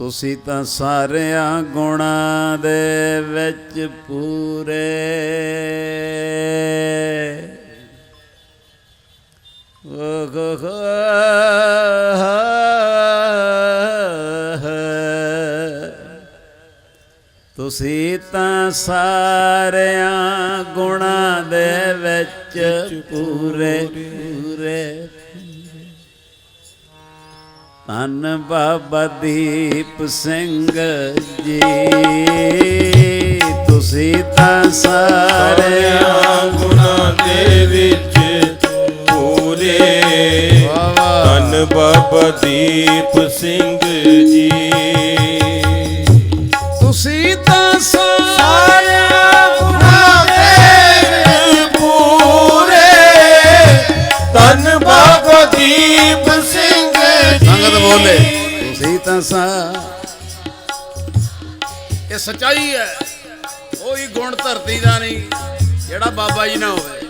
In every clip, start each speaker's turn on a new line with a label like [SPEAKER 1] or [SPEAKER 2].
[SPEAKER 1] ਤੁਸੀਂ ਤਾਂ ਸਾਰਿਆਂ ਗੁਣਾਂ ਦੇ ਵਿੱਚ ਪੂਰੇ। ਤੁਸੀਂ ਤਾਂ ਸਾਰਿਆਂ ਗੁਣਾਂ ਦੇ ਵਿੱਚ ਪੂਰੇ ਪੂਰੇ। ਧੰਨ ਬਾਬਾ ਦੀਪ ਸਿੰਘ ਜੀ। ਤੁਸੀਂ ਤਾਂ ਸਾਰਿਆਂ
[SPEAKER 2] ਗੁਣਾਂ ਦੇ ਵਿੱਚ ਪੂਰੇ। ਧੰਨ ਬਾਬਾ ਦੀਪ ਸਿੰਘ ਜੀ।
[SPEAKER 1] ਰਸਾ ਇਹ ਸਚਾਈ ਹੈ ਕੋਈ ਗੁਣ ਧਰਤੀ ਦਾ ਨਹੀਂ ਜਿਹੜਾ ਬਾਬਾ ਜੀ ਨਾ ਹੋਵੇ।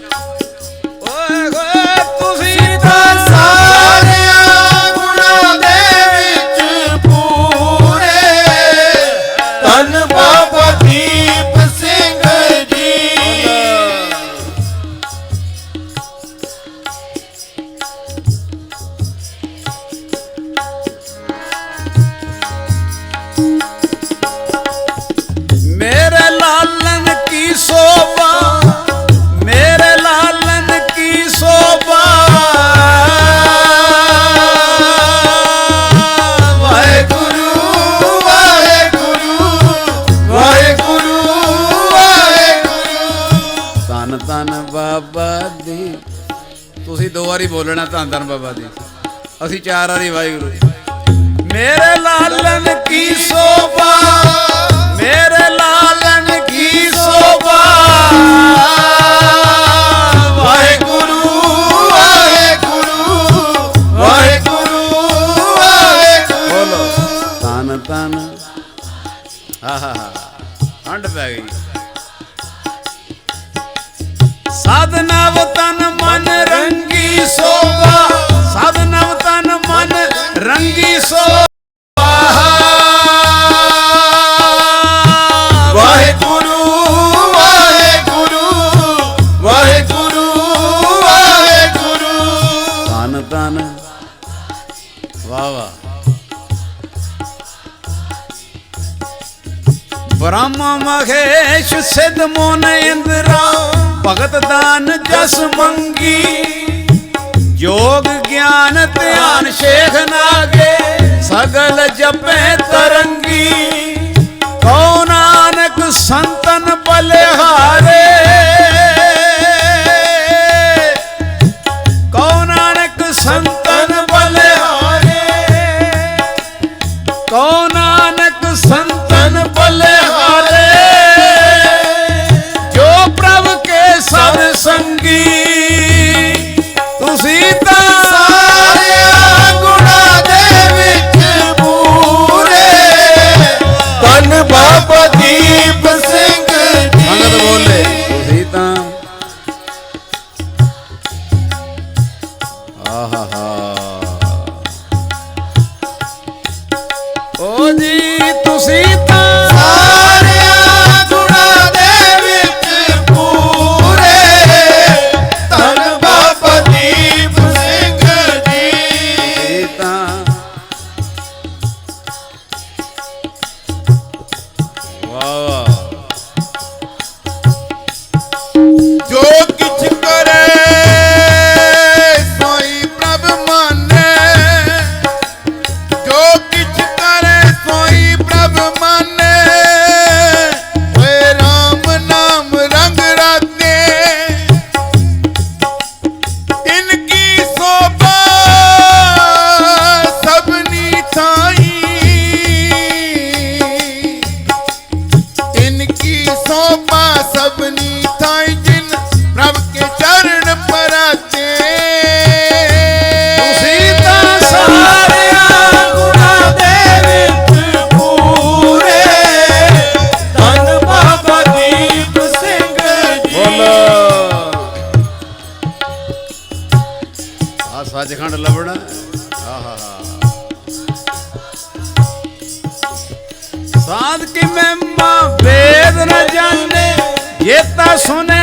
[SPEAKER 1] ਬੋਲਣਾ ਧੰਨ ਧੰਨ ਬਾਬਾ ਦੀ ਅਸੀਂ ਚਾਰ ਵਾਰੀ ਵਾਹਿਗੁਰੂ ਜੀ। ਮੇਰੇ ਲਾਲਨ ਕੀ ਸੋਭਾ, ਮੇਰੇ ਲਾਲਨ ਕੀ ਸੋਭਾ। ਦਰਸ ਮੰਗੀ ਯੋਗ ਗਿਆਨ ਧਿਆਨ ਸ਼ੇਖ ਨਾਗੇ ਸਗਲ ਜਪੇ ਤਰਨ ਇਹ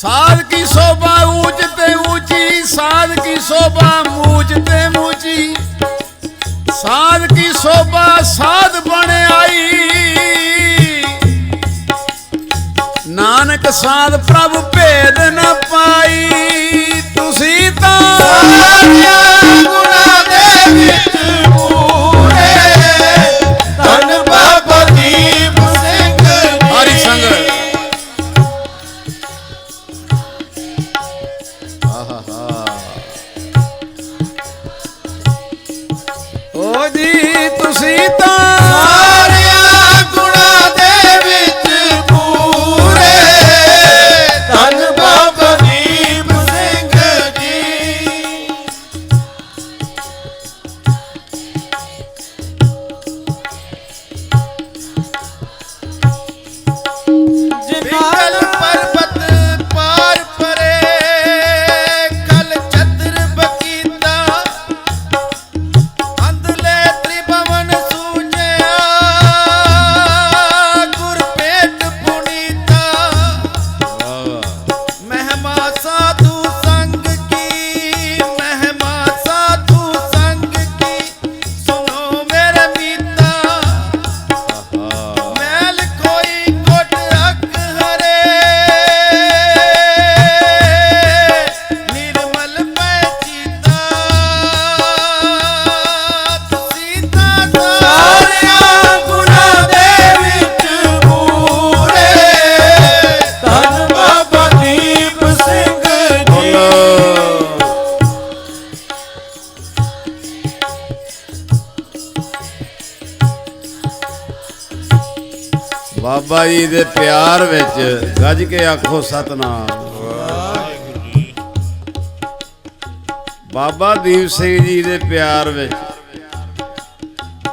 [SPEAKER 1] ਸਾਧ ਕੀ ਸੋਭਾ ਊਚ ਤੇ ਊਚੀ, ਸਾਧ ਕੀ ਸੋਭਾ ਮੂਚ ਤੇ ਮੂਚੀ। ਸਾਧ ਕੀ ਸੋਭਾ ਸਾਧ ਬਣ ਆਈ। ਨਾਨਕ ਸਾਧ ਪ੍ਰਭ ਭੇਦ ਨਾ ਪਾਈ। ਤੁਸੀਂ ਤਾਂ
[SPEAKER 2] ਸਾਰਿਆਂ ਗੁਣਾਂ ਦੇ ਵਿੱਚ ਬਾਬਾ ਜੀ ਦੇ
[SPEAKER 1] ਪਿਆਰ ਵਿੱਚ ਗੱਜ ਕੇ ਆਖੋ ਸਤਨਾਮ। ਬਾਬਾ ਦੀਪ ਸਿੰਘ ਜੀ ਦੇ ਪਿਆਰ ਵਿੱਚ।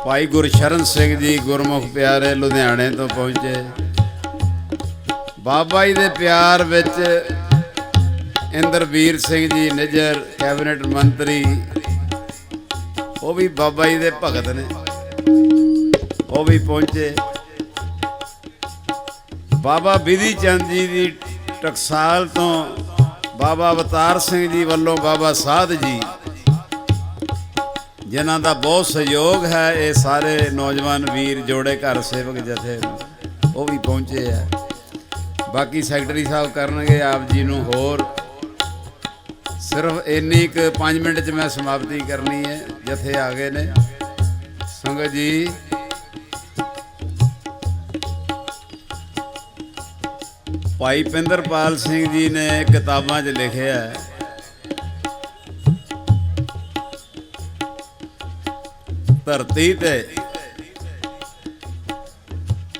[SPEAKER 1] ਭਾਈ ਗੁਰਸ਼ਰਨ ਸਿੰਘ ਜੀ ਗੁਰਮੁਖ ਪਿਆਰੇ ਲੁਧਿਆਣੇ ਤੋਂ ਪਹੁੰਚੇ। ਬਾਬਾ ਜੀ ਦੇ ਪਿਆਰ ਵਿੱਚ ਇੰਦਰਵੀਰ ਸਿੰਘ ਜੀ ਨਿਜਰ ਕੈਬਨਿਟ ਮੰਤਰੀ। ਉਹ ਵੀ ਬਾਬਾ ਜੀ ਦੇ ਭਗਤ ਨੇ। ਉਹ ਵੀ ਪਹੁੰਚੇ। ਬਾਬਾ ਬਿਧੀ ਚੰਦ ਜੀ ਦੀ ਟਕਸਾਲ ਤੋਂ ਬਾਬਾ ਅਵਤਾਰ ਸਿੰਘ ਜੀ ਵੱਲੋਂ ਬਾਬਾ ਸਾਧ ਜੀ, ਜਿਨ੍ਹਾਂ ਦਾ ਬਹੁਤ ਸਹਿਯੋਗ ਹੈ, ਇਹ ਸਾਰੇ ਨੌਜਵਾਨ ਵੀਰ ਜੋੜੇ ਘਰ ਸੇਵਕ ਜਥੇ, ਉਹ ਵੀ ਪਹੁੰਚੇ ਆ। ਬਾਕੀ ਸੈਕਟਰੀ ਸਾਹਿਬ ਕਰਨਗੇ ਆਪ ਜੀ ਨੂੰ ਹੋਰ। ਸਿਰਫ ਇੰਨੀ ਕੁ 5 ਮਿੰਟ ਚ ਮੈਂ ਸਮਾਪਤੀ ਕਰਨੀ ਹੈ, ਜਥੇ ਆ ਗਏ ਨੇ। ਸੰਗਤ ਜੀ ਭਾਈ ਪਿੰਦਰਪਾਲ ਸਿੰਘ ਜੀ ਨੇ ਕਿਤਾਬਾਂ 'ਚ ਲਿਖਿਆ ਧਰਤੀ ਤੇ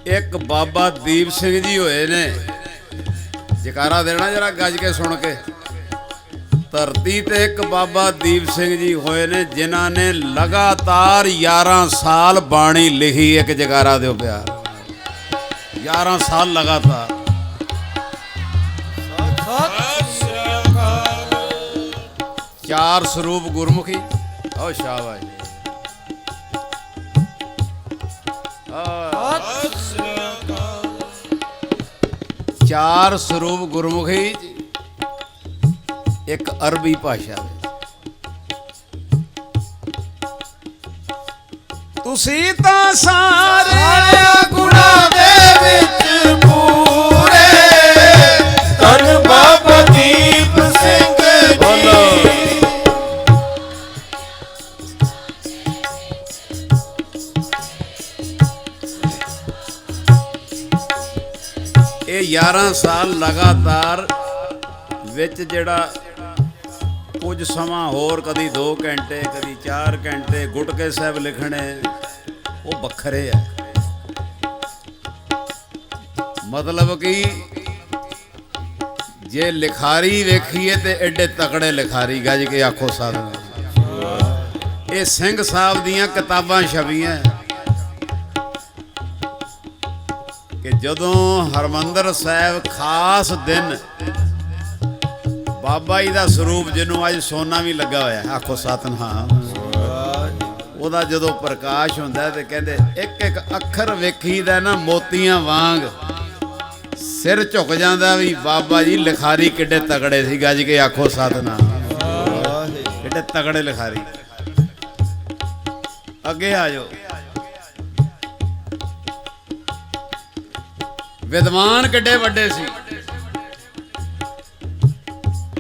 [SPEAKER 1] ਇੱਕ ਬਾਬਾ ਦੀਪ ਸਿੰਘ ਜੀ ਹੋਏ ਨੇ। ਜਕਾਰਾ ਦੇਣਾ ਜਰਾ ਗੱਜ ਕੇ ਸੁਣ ਕੇ। ਧਰਤੀ ਤੇ ਇੱਕ ਬਾਬਾ ਦੀਪ ਸਿੰਘ ਜੀ ਹੋਏ ਨੇ, ਜਿਨ੍ਹਾਂ ਨੇ ਲਗਾਤਾਰ 11 ਸਾਲ ਬਾਣੀ ਲਿਖੀ ਇੱਕ ਜਕਾਰਾ ਦਿਓ ਪਿਆਰ। 11 ਸਾਲ ਲਗਾਤਾਰ। ਚਾਰ ਸਰੂਪ ਗੁਰਮੁਖੀ। ਓ ਸ਼ਾਬਾਸ਼। ਚਾਰ ਸਰੂਪ ਗੁਰਮੁਖੀ। ਇੱਕ ਅਰਬੀ ਭਾਸ਼ਾ ਤੁਸੀਂ ਤਾਂ ਸਾਰੇ
[SPEAKER 2] ਸਾਰਿਆਂ ਦੇ ਵਿੱਚ ਪੂਰੇ
[SPEAKER 1] ਇਹ 11 ਸਾਲ ਲਗਾਤਾਰ ਵਿੱਚ ਜਿਹੜਾ ਕੁਝ ਸਮਾਂ ਹੋਰ, ਕਦੀ 2 ਘੰਟੇ, ਕਦੀ 4 ਘੰਟੇ, ਗੁਟਕੇ ਸਾਹਿਬ ਲਿਖਣੇ, ਉਹ ਵੱਖਰੇ ਆ। ਮਤਲਬ ਕਿ ਜੇ ਲਿਖਾਰੀ ਵੇਖੀਏ ਤੇ ਐਡੇ ਤਕੜੇ ਲਿਖਾਰੀ, ਗੱਜ ਕੇ ਆਖੋ ਸਾਧੂ ਇਹ ਸਿੰਘ ਸਾਹਿਬ ਦੀਆਂ ਕਿਤਾਬਾਂ ਛਪੀਆਂ। ਕਿ ਜਦੋਂ ਹਰਮੰਦਰ ਸਾਹਿਬ ਖਾਸ ਦਿਨ ਬਾਬਾ ਜੀ ਦਾ ਸਰੂਪ ਜਿਹਨੂੰ ਅੱਜ ਸੋਨਾ ਵੀ ਲੱਗਾ ਹੋਇਆ ਹੈ, ਆਖੋ ਸਤਨਾਮ। ਉਹਦਾ ਜਦੋਂ ਪ੍ਰਕਾਸ਼ ਹੁੰਦਾ ਤੇ ਕਹਿੰਦੇ ਇੱਕ ਇੱਕ ਅੱਖਰ ਵੇਖੀਦਾ ਨਾ ਮੋਤੀਆਂ ਵਾਂਗ ਸਿਰ ਝੁਕ ਜਾਂਦਾ ਵੀ ਬਾਬਾ ਜੀ ਲਿਖਾਰੀ ਕਿੱਡੇ ਤਗੜੇ ਸੀ ਗੱਜ ਕੇ ਆਖੋ ਸਤਨਾਮ। ਕਿੱਡੇ ਤਗੜੇ ਲਿਖਾਰੀ। ਅੱਗੇ ਆ ਜਾਓ। ਵਿਦਵਾਨ ਕਿੱਡੇ ਵੱਡੇ ਸੀ।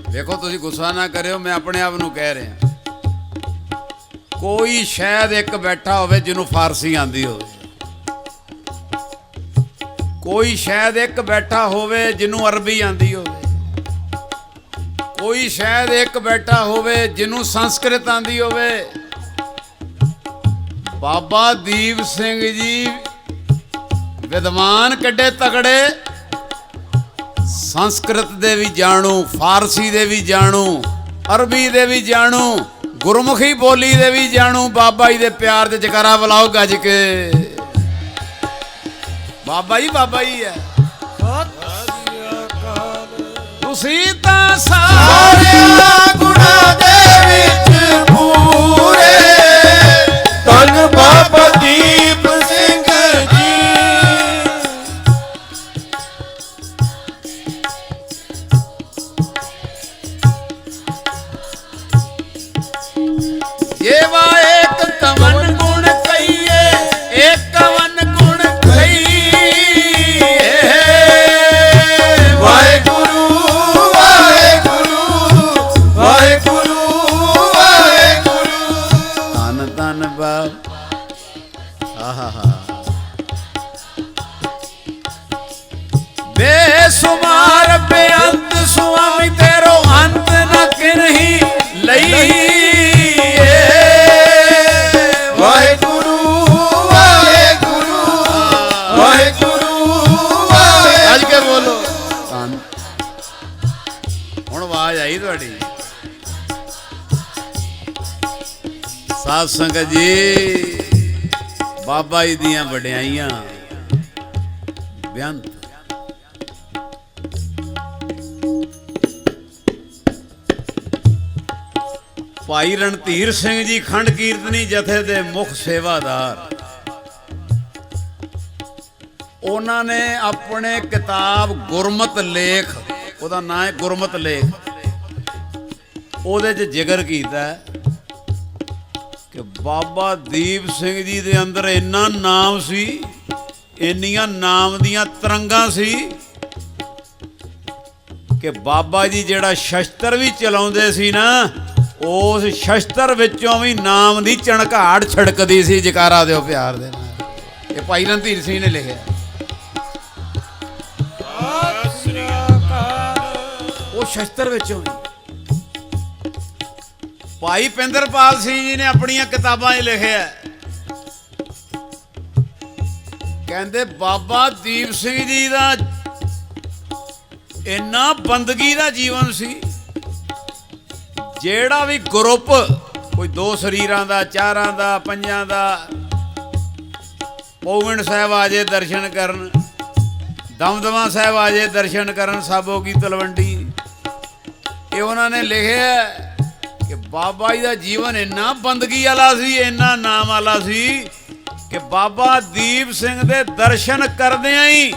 [SPEAKER 1] ਵੇਖੋ, ਤੁਸੀਂ ਗੁੱਸਾ ਨਾ ਕਰਿਓ, ਮੈਂ ਆਪਣੇ ਆਪ ਨੂੰ ਕਹਿ ਰਿਹਾ। ਕੋਈ ਸ਼ਾਇਦ ਇੱਕ ਬੈਠਾ ਹੋਵੇ ਜਿਹਨੂੰ ਫਾਰਸੀ ਆਂਦੀ ਹੋਵੇ। ਕੋਈ ਸ਼ਾਇਦ ਇੱਕ ਬੈਠਾ ਹੋਵੇ ਜਿਹਨੂੰ ਅਰਬੀ ਆਂਦੀ ਹੋਵੇ। ਕੋਈ ਸ਼ਾਇਦ ਇੱਕ ਬੈਠਾ ਹੋਵੇ ਜਿਹਨੂੰ ਸੰਸਕ੍ਰਿਤ ਆਂਦੀ ਹੋਵੇ। ਬਾਬਾ ਦੀਪ ਸਿੰਘ ਜੀ ਵਿਦਵਾਨ ਕਿੱਡੇ ਤਗੜੇ ਸੰਸਕ੍ਰਿਤ ਦੇ ਵੀ ਜਾਣੂ, ਫਾਰਸੀ ਦੇ ਵੀ ਜਾਣੂ, ਅਰਬੀ ਦੇ ਵੀ ਜਾਣੂ, ਗੁਰਮੁਖੀ ਬੋਲੀ ਦੇ ਵੀ ਜਾਣੂ। ਬਾਬਾ ਜੀ ਦੇ ਪਿਆਰ ਦੇ ਜਕਾਰਾ ਬੁਲਾਓ ਗੱਜ ਕੇ। ਬਾਬਾ ਜੀ ਬਾਬਾ ਜੀ ਹੈ। ਤੁਸੀਂ ਤਾਂ
[SPEAKER 2] ਸਾਰਿਆਂ ਗੁਣਾ ਦੇ ਵਿੱਚ ਪੂਰੇ। ਧੰਨ ਬਾਬਾ ਦੀਪ
[SPEAKER 1] ਸਾਧ ਸੰਗਤ ਜੀ, ਬਾਬਾ ਜੀ ਦੀਆਂ ਵਡਿਆਈਆਂ, ਬੇਅੰਤ। ਭਾਈ ਰਣਧੀਰ ਸਿੰਘ ਜੀ ਖੰਡ ਕੀਰਤਨੀ ਜਥੇ ਦੇ ਮੁੱਖ ਸੇਵਾਦਾਰ। ਉਹਨਾਂ ਨੇ ਆਪਣੇ ਕਿਤਾਬ ਗੁਰਮਤ ਲੇਖ, ਉਹਦਾ ਨਾਮ ਹੈ ਗੁਰਮਤ ਲੇਖ। ਉਹਦੇ 'ਚ ਜ਼ਿਕਰ ਕੀਤਾ ਬਾਬਾ ਦੀਪ ਸਿੰਘ ਜੀ ਦੇ ਅੰਦਰ ਇੰਨਾ ਨਾਮ ਸੀ ਇੰਨੀਆਂ ਨਾਮ ਦੀਆਂ ਤਰੰਗਾਂ ਸੀ ਕਿ ਬਾਬਾ ਜੀ ਜਿਹੜਾ ਸ਼ਸਤਰ ਵੀ ਚਲਾਉਂਦੇ ਸੀ ਨਾ ਉਸ ਸ਼ਸਤਰ ਵਿੱਚੋਂ ਵੀ ਨਾਮ ਦੀ ਚਣਕਾੜ ਛੜਕਦੀ ਸੀ ਜਕਾਰਾ ਦਿਓ ਪਿਆਰ ਦੇ ਨਾਲ। ਇਹ ਭਾਈ ਰਣਧੀਰ ਸਿੰਘ ਨੇ ਲਿਖਿਆ। ਉਹ ਸ਼ਸਤਰ ਵਿੱਚੋਂ ਹੀ ਭਾਈ ਪਿੰਦਰਪਾਲ ਸਿੰਘ ਜੀ ਨੇ ਆਪਣੀਆਂ ਕਿਤਾਬਾਂ 'ਚ ਲਿਖਿਆ ਕਹਿੰਦੇ, ਬਾਬਾ ਦੀਪ ਸਿੰਘ ਜੀ ਦਾ ਇੰਨਾ ਬੰਦਗੀ ਦਾ ਜੀਵਨ ਸੀ, ਜਿਹੜਾ ਵੀ ਗਰੁੱਪ, ਕੋਈ ਦੋ ਸਰੀਰਾਂ ਦਾ, ਚਾਰਾਂ ਦਾ, ਪੰਜਾਂ ਦਾ ਪੌਵਨ ਸਾਹਿਬ ਆਜੇ ਦਰਸ਼ਨ ਕਰਨ, ਦਮਦਮਾ ਸਾਹਿਬ ਆਜੇ ਦਰਸ਼ਨ ਕਰਨ, ਸਾਬੋ ਕੀ ਤਲਵੰਡੀ, ਇਹ ਉਹਨਾਂ ਨੇ ਲਿਖਿਆ ਕਿ ਬਾਬਾ ਜੀ ਦਾ ਜੀਵਨ ਇੰਨਾ ਬੰਦਗੀ ਵਾਲਾ ਸੀ, ਇੰਨਾ ਨਾਮ ਵਾਲਾ ਸੀ ਕਿ ਬਾਬਾ ਦੀਪ ਸਿੰਘ ਦੇ ਦਰਸ਼ਨ ਕਰਦਿਆਂ ਹੀ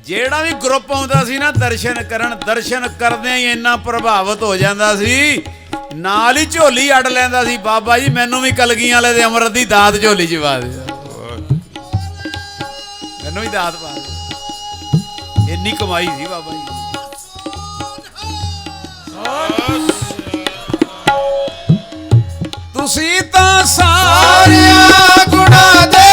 [SPEAKER 1] ਜਿਹੜਾ ਵੀ ਗਰੁੱਪ ਆਉਂਦਾ ਸੀ ਨਾ, ਦਰਸ਼ਨ ਕਰਨ, ਦਰਸ਼ਨ ਕਰਦਿਆਂ ਹੀ ਇੰਨਾ ਪ੍ਰਭਾਵਿਤ ਹੋ ਜਾਂਦਾ ਸੀ। ਨਾਲ ਹੀ ਝੋਲੀ ਅੜ ਲੈਂਦਾ ਸੀ। ਬਾਬਾ ਜੀ, ਮੈਨੂੰ ਵੀ ਕਲਗੀਆਂ ਵਾਲੇ ਦੇ ਅੰਮ੍ਰਿਤ ਦੀ ਦਾਤ ਝੋਲੀ ਚ ਪਾ ਦਿਓ। ਮੈਨੂੰ ਵੀ ਦਾਤ ਪਾ ਦਿਓ। ਇੰਨੀ ਕਮਾਈ ਸੀ ਬਾਬਾ ਜੀ ਤੁਸੀਂ ਤਾਂ
[SPEAKER 2] ਸਾਰਿਆਂ ਗੁਣਾ ਦੇ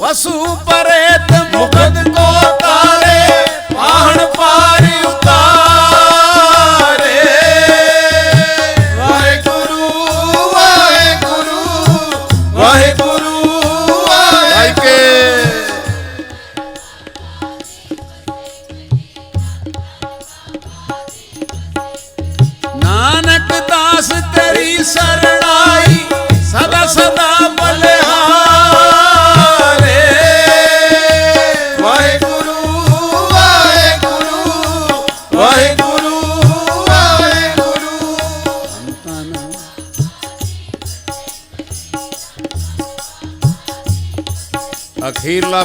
[SPEAKER 2] પશુ પરેત
[SPEAKER 1] મુગદ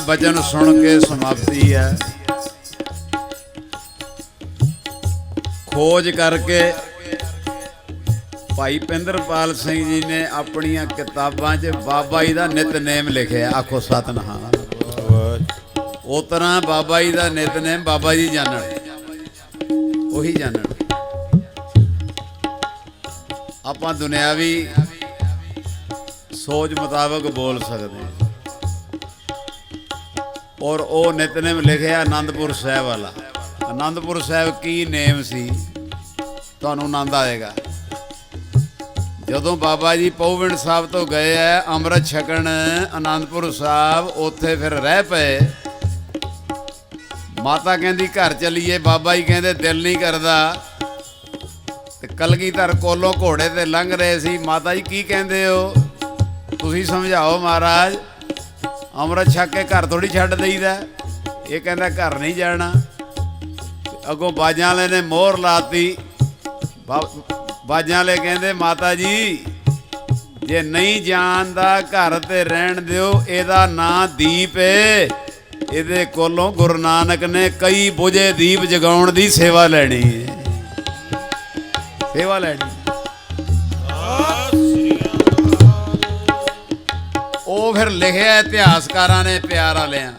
[SPEAKER 1] ਬਚਨ ਸੁਣ ਕੇ ਸਮਾਪਤੀ ਹੈ। ਖੋਜ ਕਰਕੇ ਭਾਈ ਪਿੰਦਰਪਾਲ ਸਿੰਘ ਜੀ ਨੇ ਆਪਣੀਆਂ ਕਿਤਾਬਾਂ 'ਚ ਬਾਬਾ ਜੀ ਦਾ ਨਿਤਨੇਮ ਲਿਖਿਆ, ਆਖੋ ਸਤਨਾਮ। ਉਹ ਤਰ੍ਹਾਂ ਬਾਬਾ ਜੀ ਦਾ ਨਿਤਨੇਮ ਬਾਬਾ ਜੀ ਜਾਣਨ। ਉਹੀ ਜਾਣਨ। ਆਪਾਂ ਦੁਨਿਆਵੀ ਸੋਚ ਮੁਤਾਬਕ ਬੋਲ ਸਕਦੇ ਹਾਂ। ਔਰ ਉਹ ਨਿਤਨੇਮ ਲਿਖਿਆ ਆਨੰਦਪੁਰ ਸਾਹਿਬ ਵਾਲਾ। ਆਨੰਦਪੁਰ ਸਾਹਿਬ ਕੀ ਨੇਮ ਸੀ? ਤੁਹਾਨੂੰ ਆਨੰਦ ਆਏਗਾ। ਜਦੋਂ ਬਾਬਾ ਜੀ ਪੌਵਿੰਡ ਸਾਹਿਬ ਤੋਂ ਗਏ ਐ ਅੰਮ੍ਰਿਤ ਛਕਣ ਆਨੰਦਪੁਰ ਸਾਹਿਬ ਉੱਥੇ ਫਿਰ ਰਹਿ ਪਏ। ਮਾਤਾ ਕਹਿੰਦੀ, ਘਰ ਚਲੀਏ। ਬਾਬਾ ਜੀ ਕਹਿੰਦੇ, ਦਿਲ ਨਹੀਂ ਕਰਦਾ। ਤੇ ਕਲਗੀਧਰ ਕੋਲੋਂ ਘੋੜੇ ਤੇ ਲੰਘ ਰਹੇ ਸੀ। ਮਾਤਾ ਜੀ ਕੀ ਕਹਿੰਦੇ ਹੋ? ਤੁਸੀਂ ਸਮਝਾਓ ਮਹਾਰਾਜ। ਅੰਮ੍ਰਿਤ ਛਕ ਕੇ ਘਰ ਥੋੜੀ ਛੱਡ ਦੇਈਦਾ। ਇਹ ਕਹਿੰਦਾ ਘਰ ਨਹੀਂ ਜਾਣਾ। ਅੱਗੋਂ ਬਾਜਾਂ ਵਾਲੇ ਨੇ ਮੋਹਰ ਲਾਤੀ। ਬਾਜਾਂ ਵਾਲੇ ਕਹਿੰਦੇ, ਮਾਤਾ ਜੀ, ਜੇ ਨਹੀਂ ਜਾਣਦਾ ਘਰ ਤੇ ਰਹਿਣ ਦਿਓ, ਇਹਦਾ ਨਾਂ ਦੀਪ ਏ। ਇਹਦੇ ਕੋਲੋਂ ਗੁਰੂ ਨਾਨਕ ਨੇ ਕਈ ਬੁਝੇ ਦੀਪ ਜਗਾਉਣ ਦੀ ਸੇਵਾ ਲੈਣੀ ਹੈ ਸੇਵਾ ਲੈਣੀ। ਉਹ ਫਿਰ ਲਿਖਿਆ ਇਤਿਹਾਸਕਾਰਾਂ ਨੇ ਪਿਆਰ ਵਾਲਿਆਂ।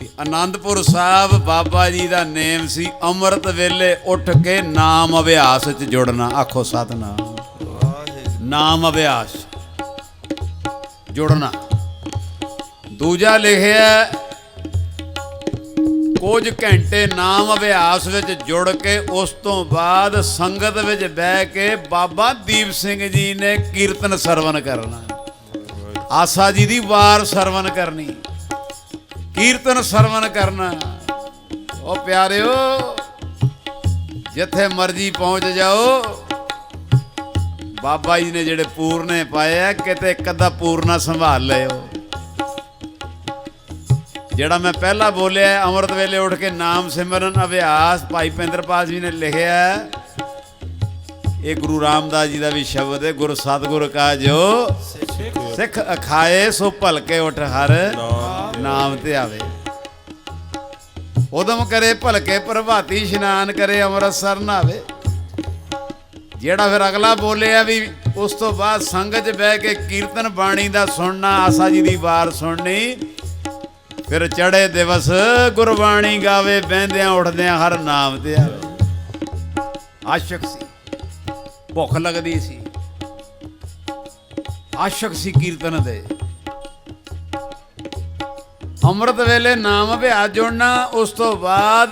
[SPEAKER 1] ਵੀ ਆਨੰਦਪੁਰ ਸਾਹਿਬ ਬਾਬਾ ਜੀ ਦਾ ਨੇਮ ਸੀ, ਅੰਮ੍ਰਿਤ ਵੇਲੇ ਉੱਠ ਕੇ ਨਾਮ ਅਭਿਆਸ ਚ ਜੁੜਨਾ। ਆਖੋ ਸਤਨਾਮ। ਨਾਮ ਅਭਿਆਸ। ਜੁੜਨਾ। ਦੂਜਾ ਲਿਖਿਆ, ਕੁਝ ਘੰਟੇ ਨਾਮ ਅਭਿਆਸ ਵਿੱਚ ਜੁੜ ਕੇ ਉਸ ਤੋਂ ਬਾਅਦ ਸੰਗਤ ਵਿੱਚ ਬਹਿ ਕੇ ਬਾਬਾ ਦੀਪ ਸਿੰਘ ਜੀ ਨੇ ਕੀਰਤਨ ਸਰਵਨ ਕਰਨਾ। ਆਸਾ ਜੀ ਦੀ ਵਾਰ ਸਰਵਨ ਕਰਨੀ, ਕੀਰਤਨ ਸਰਵਨ ਕਰਨਾ। ਉਹ ਪਿਆਰਿਓ, ਜਿੱਥੇ ਮਰਜ਼ੀ ਪਹੁੰਚ ਜਾਓ, ਬਾਬਾ ਜੀ ਨੇ ਜਿਹੜੇ ਪੂਰਨੇ ਪਾਏ ਆ, ਕਿਤੇ ਇੱਕ ਅੱਧਾ ਪੂਰਨਾ ਸੰਭਾਲ ਲਿਓ। ਜਿਹੜਾ ਮੈਂ ਪਹਿਲਾਂ ਬੋਲਿਆ, ਅੰਮ੍ਰਿਤ ਵੇਲੇ ਉੱਠ ਕੇ ਨਾਮ ਸਿਮਰਨ ਅਭਿਆਸ, ਭਾਈ ਪਿੰਦਰਪਾਲ ਜੀ ਨੇ ਲਿਖਿਆ ਇਹ ਗੁਰੂ ਰਾਮਦਾਸ ਜੀ ਦਾ ਵੀ ਸ਼ਬਦ ਹੈ, ਗੁਰ ਸਤਿਗੁਰ ਕਾ ਜੋ ਸਿੱਖ ਅਖਾਏ, ਸੋ ਭਲਕੇ ਉਠ ਹਰ ਨਾਮ ਤੇ ਆਵੇ। ਉਦਮ ਕਰੇ ਭਲਕੇ, ਪ੍ਰਭਾਤੀ ਇਸ਼ਨਾਨ ਕਰੇ, ਅੰਮ੍ਰਿਤਸਰ ਨਾਵੇ। ਜਿਹੜਾ ਫਿਰ ਅਗਲਾ ਬੋਲਿਆ ਵੀ ਉਸ ਤੋਂ ਬਾਅਦ ਸੰਗਤ 'ਚ ਬਹਿ ਕੇ ਕੀਰਤਨ ਬਾਣੀ ਦਾ ਸੁਣਨਾ, ਆਸਾ ਜੀ ਦੀ ਵਾਰ ਸੁਣਨੀ, ਫਿਰ ਚੜੇ ਦਿਵਸ ਗੁਰਬਾਣੀ ਗਾਵੇ, ਬਹਿੰਦਿਆਂ, ਉੱਠਦਿਆਂ ਹਰ ਨਾਮ ਤੇ ਆਵੇ। ਆਸ਼ਕ ਸੀ। ਭੁੱਖ ਲੱਗਦੀ ਸੀ। ਆਸ਼ਕ ਸੀ ਕੀਰਤਨ ਦੇ। ਅੰਮ੍ਰਿਤ ਵੇਲੇ ਨਾਮ ਅਭਿਆਸ ਜੁੜਨਾ, ਉਸ ਤੋਂ ਬਾਅਦ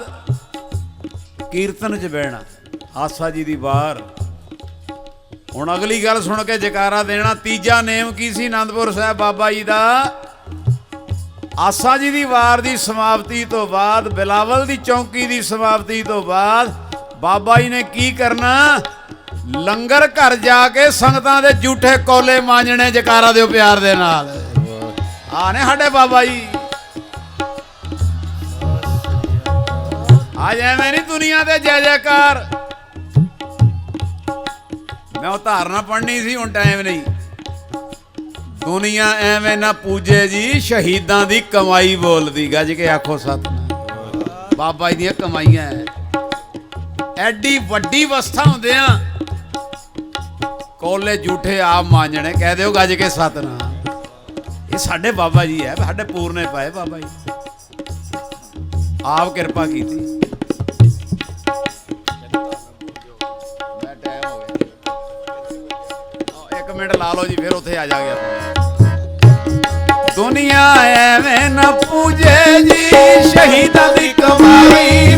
[SPEAKER 1] ਕੀਰਤਨ 'ਚ ਬਹਿਣਾ। ਆਸਾ ਜੀ ਦੀ ਵਾਰ। ਹੁਣ ਅਗਲੀ ਗੱਲ ਸੁਣ ਕੇ ਜਕਾਰਾ ਦੇਣਾ। ਤੀਜਾ ਨੇਮ ਕੀ ਸੀ? ਆਨੰਦਪੁਰ ਸਾਹਿਬ ਬਾਬਾ ਜੀ ਦਾ। ਆਸਾ ਜੀ ਦੀ ਵਾਰ ਦੀ ਸਮਾਪਤੀ ਤੋਂ ਬਾਅਦ, ਬਿਲਾਵਲ ਦੀ ਚੌਂਕੀ ਦੀ ਸਮਾਪਤੀ ਤੋਂ ਬਾਅਦ ਬਾਬਾ ਜੀ ਨੇ ਕੀ ਕਰਨਾ? ਲੰਗਰ ਘਰ ਜਾ ਕੇ ਸੰਗਤਾਂ ਦੇ ਝੂਠੇ ਕੋਲੇ ਮਾਂਜਣੇ ਜਕਾਰਾ ਦਿਓ ਪਿਆਰ ਦੇ ਨਾਲ। ਆ ਨੇ ਸਾਡੇ ਬਾਬਾ ਜੀ। ਆ ਐਵੇਂ ਨਹੀਂ ਦੁਨੀਆ ਤੇ ਜੈ ਜੈਕਾਰ। ਮੈਂ ਉਹ ਧਾਰਨਾ ਪੜਨੀ ਸੀ, ਹੁਣ ਟਾਈਮ ਨਹੀਂ। ਦੁਨੀਆ ਐਵੇਂ ਨਾ ਪੂਜੇ ਜੀ, ਸ਼ਹੀਦਾਂ ਦੀ ਕਮਾਈ ਬੋਲਦੀ, ਗੱਜ ਕੇ ਆਖੋ ਸਤ ਬਾਬਾ ਜੀ ਦੀਆਂ ਕਮਾਈਆਂ ਐਡੀ ਵੱਡੀ ਅਵਸਥਾ ਆ ਕੋਲੇ ਝੂਠੇ ਆਪ ਮਾਂਜਣੇ, ਕਹਿ ਦਿਓ ਗੱਜ ਕੇ ਸਤਿਨਾਮ। ਇਹ ਸਾਡੇ ਬਾਬਾ ਜੀ ਹੈ, ਸਾਡੇ ਪੂਰਨੇ ਪਾਏ ਬਾਬਾ ਜੀ। ਆਪ ਕਿਰਪਾ ਕੀਤੀ। ਮੈਂ ਮਿੰਟ ਲਾ ਲਓ ਜੀ, ਫਿਰ ਉੱਥੇ ਆ ਜਾਗੇ ਆਪਾਂ। ਦੁਨੀਆ ਐਵੇਂ ਨਾ ਪੂਜੇ ਜੀ, ਸ਼ਹੀਦਾਂ ਦੀ ਕਮਾਈ।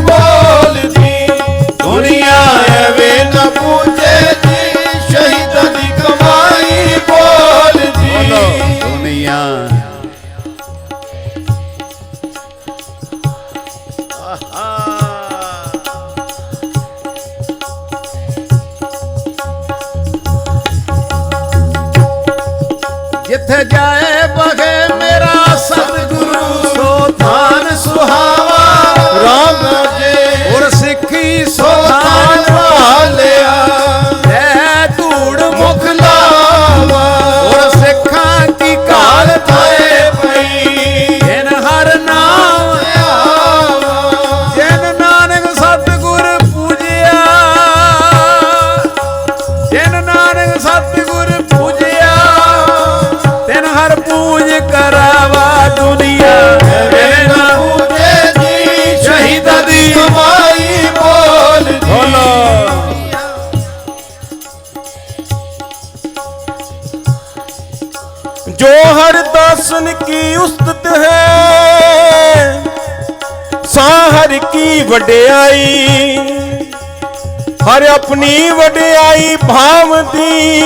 [SPEAKER 1] ਆਪਣੀ
[SPEAKER 2] ਵਡਿਆਈ ਭਾਵਦੀ।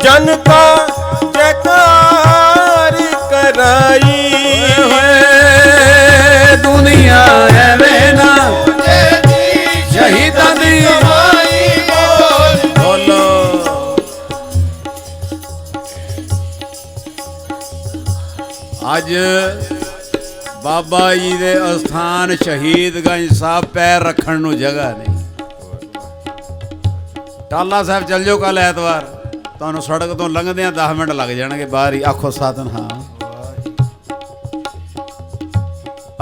[SPEAKER 1] ਜਨ ਕਾ ਜੈਕਾਰ ਕਰਾਈ। ਹੋਏ ਦੁਨੀਆ ਐਵੇਂ ਨਾ ਸ਼ਹੀਦਾਂ ਦੀ
[SPEAKER 2] ਕਮਾਈ
[SPEAKER 1] ਬੋਲ। ਬੋਲੋ। ਅੱਜ ਬਾਬਾ ਜੀ ਦੇ ਅਸਥਾਨ ਸ਼ਹੀਦਗੰਜ ਸਾਹਿਬ ਪੈਰ ਰੱਖਣ ਨੂੰ ਜਗ੍ਹਾ ਨਹੀਂ। ਟਾਲਾ ਸਾਹਿਬ ਚੱਲ ਜਾਓ ਕੱਲ ਐਤਵਾਰ। ਤੁਹਾਨੂੰ ਸੜਕ ਤੋਂ ਲੰਘਦਿਆਂ 10 ਮਿੰਟ ਲੱਗ ਜਾਣਗੇ, ਬਾਹਰ ਹੀ ਆਖੋ ਸਾਧਨ ਹਾਂ।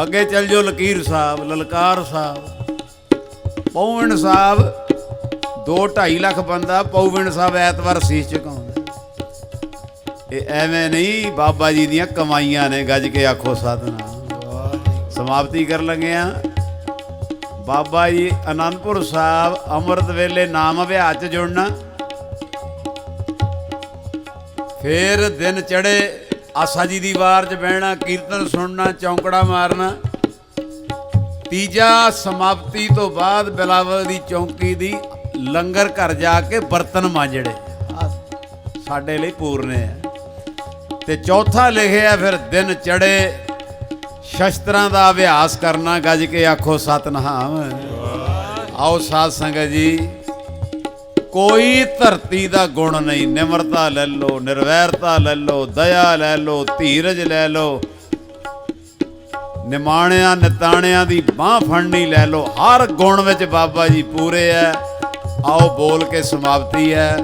[SPEAKER 1] ਅੱਗੇ ਚੱਲ ਜਾਓ ਲਕੀਰ ਸਾਹਿਬ, ਲਲਕਾਰ ਸਾਹਿਬ। ਪੌਵਨ ਸਾਹਿਬ 2.5 ਲੱਖ ਬੰਦਾ ਪੌਵਨ ਸਾਹਿਬ ਐਤਵਾਰ ਸੀਸ ਝੁਕਾਉਂਦਾ ਇਹ ਐਵੇਂ ਨਹੀਂ ਬਾਬਾ ਜੀ ਦੀਆਂ ਕਮਾਈਆਂ ਨੇ ਗੱਜ ਕੇ ਆਖੋ ਸਤਨਾਮ ਸਮਾਪਤੀ ਕਰਨ ਲੱਗੇ ਆ ਬਾਬਾ ਜੀ ਅਨੰਦਪੁਰ ਸਾਹਿਬ ਅੰਮ੍ਰਿਤ ਵੇਲੇ ਨਾਮ ਅਭਿਆਸ ਚ ਜੁੜਨਾ। ਫਿਰ ਦਿਨ ਚੜੇ ਆਸਾ ਜੀ ਦੀ ਵਾਰ 'ਚ ਬਹਿਣਾ, ਕੀਰਤਨ ਸੁਣਨਾ, ਚੌਂਕੜਾ ਮਾਰਨਾ। ਤੀਜਾ ਸਮਾਪਤੀ ਤੋਂ ਬਾਅਦ ਬਿਲਾਵਲ ਦੀ ਚੌਂਕੀ ਦੀ ਲੰਗਰ ਘਰ ਜਾ ਕੇ ਬਰਤਨ ਮਾਂਜੜੇ ਸਾਡੇ ਲਈ ਪੂਰਨੇ ਆ। ਤੇ ਚੌਥਾ ਲਿਖਿਆ, ਫਿਰ ਦਿਨ ਚੜੇ ਸ਼ਸਤਰਾਂ ਦਾ ਅਭਿਆਸ ਕਰਨਾ ਗੱਜ ਕੇ ਆਖੋ ਸਤਨਾਮ। ਆਓ ਸਾਧ ਸੰਗਤ ਜੀ, ਕੋਈ ਧਰਤੀ ਦਾ ਗੁਣ ਨਹੀਂ, ਨਿਮਰਤਾ ਲੈ ਲਓ, ਨਿਰਵੈਰਤਾ ਲੈ ਲਓ, ਦਇਆ ਲੈ ਲਓ, ਧੀਰਜ ਲੈ ਲਓ। ਨਿਮਾਣਿਆਂ, ਨਿਤਾਣਿਆਂ ਦੀ ਬਾਹ ਫੜਨੀ ਲੈ ਲਓ। ਹਰ ਗੁਣ ਵਿੱਚ ਬਾਬਾ ਜੀ ਪੂਰੇ ਐ। ਆਓ ਬੋਲ ਕੇ ਸਮਾਪਤੀ ਹੈ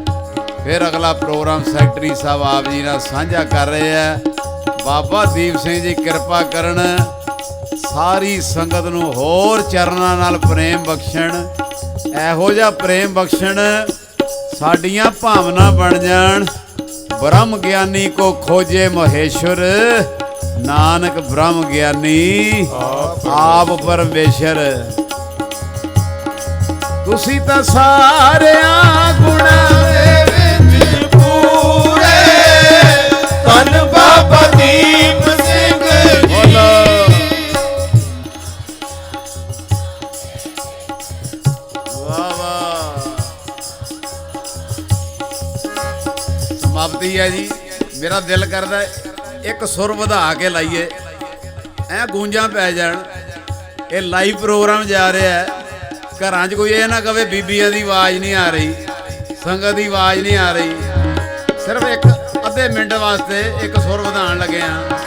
[SPEAKER 1] ਫਿਰ ਅਗਲਾ ਪ੍ਰੋਗਰਾਮ ਸੈਕਟਰੀ ਸਾਹਿਬ ਆਪ ਜੀ ਨਾਲ ਸਾਂਝਾ ਕਰ ਰਹੇ ਹੈ ਬਾਬਾ ਦੀਪ ਸਿੰਘ ਜੀ ਕਿਰਪਾ ਕਰਨ ਸਾਰੀ ਸੰਗਤ ਨੂੰ ਹੋਰ ਚਰਨਾਂ ਨਾਲ ਪ੍ਰੇਮ ਬਖਸ਼ਣ। ਇਹੋ ਜਿਹਾ ਪ੍ਰੇਮ ਬਖਸ਼ਣ ਸਾਡੀਆਂ ਭਾਵਨਾ ਬਣ ਜਾਣ। ਬ੍ਰਹਮ ਗਿਆਨੀ ਕੋ ਖੋਜੇ ਮਹੇਸ਼ਵਰ ਨਾਨਕ ਬ੍ਰਹਮ ਗਿਆਨੀ ਆਪ ਪਰਮੇਸ਼ਰ। ਤੁਸੀਂ ਤਾਂ ਸਾਰਿਆਂ ਗੁਣਾ ਸਮਾਪਤੀ ਹੈ ਜੀ। ਮੇਰਾ ਦਿਲ ਕਰਦਾ ਇੱਕ ਸੁਰ ਵਧਾ ਕੇ ਲਾਈਏ। ਐ ਗੂੰਜਾਂ ਪੈ ਜਾਣ। ਇਹ ਲਾਈਵ ਪ੍ਰੋਗਰਾਮ ਜਾ ਰਿਹਾ ਹੈ। ਘਰਾਂ 'ਚ ਕੋਈ ਇਹ ਨਾ ਕਵੇ ਬੀਬੀਆਂ ਦੀ ਆਵਾਜ਼ ਨਹੀਂ ਆ ਰਹੀ। ਸੰਗਤ ਦੀ ਆਵਾਜ਼ ਨਹੀਂ ਆ ਰਹੀ। ਸਿਰਫ ਇੱਕ ਅੱਧੇ ਮਿੰਟ ਵਾਸਤੇ ਇੱਕ ਸੁਰ ਵਧਾਉਣ ਲੱਗੇ ਆ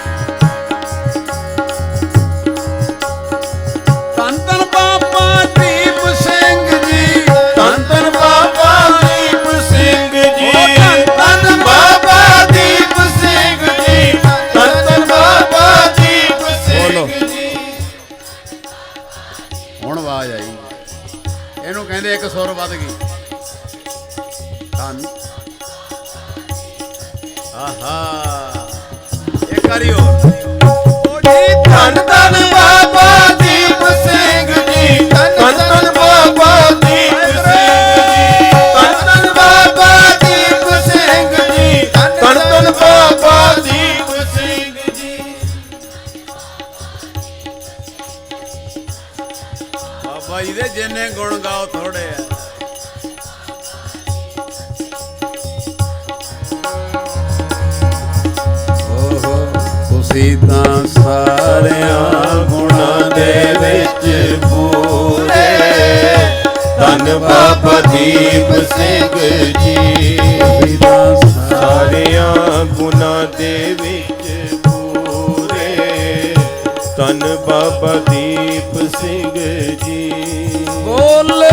[SPEAKER 1] ਇੱਕ ਸੁਰ ਵੱਧ ਗਈ। ਧੰਨ। ਆਹਾ। ਇੱਕ ਵਾਰੀ ਹੋਰ। ਓ ਜੀ
[SPEAKER 2] ਧੰਨ ਧੰਨ ਭਾਈ ਦੇ ਜਿੰਨੇ ਗੁਣ ਗਾਓ ਥੋੜੇ ਆ।
[SPEAKER 1] ਤੁਸੀਂ ਤਾਂ ਸਾਰਿਆਂ
[SPEAKER 2] ਗੁਣਾਂ ਦੇ ਵਿੱਚ ਪੂਰੇ। ਧੰਨ ਬਾਬਾ ਦੀਪ ਸਿੰਘ ਜੀ।
[SPEAKER 1] ਤੁਸੀਂ ਤਾਂ
[SPEAKER 2] ਸਾਰਿਆਂ ਗੁਣਾਂ ਦੇ ਵਿੱਚ ਧੰਨ ਬਾਬਾ ਦੀਪ ਸਿੰਘ ਜੀ।
[SPEAKER 1] ਬੋਲੇ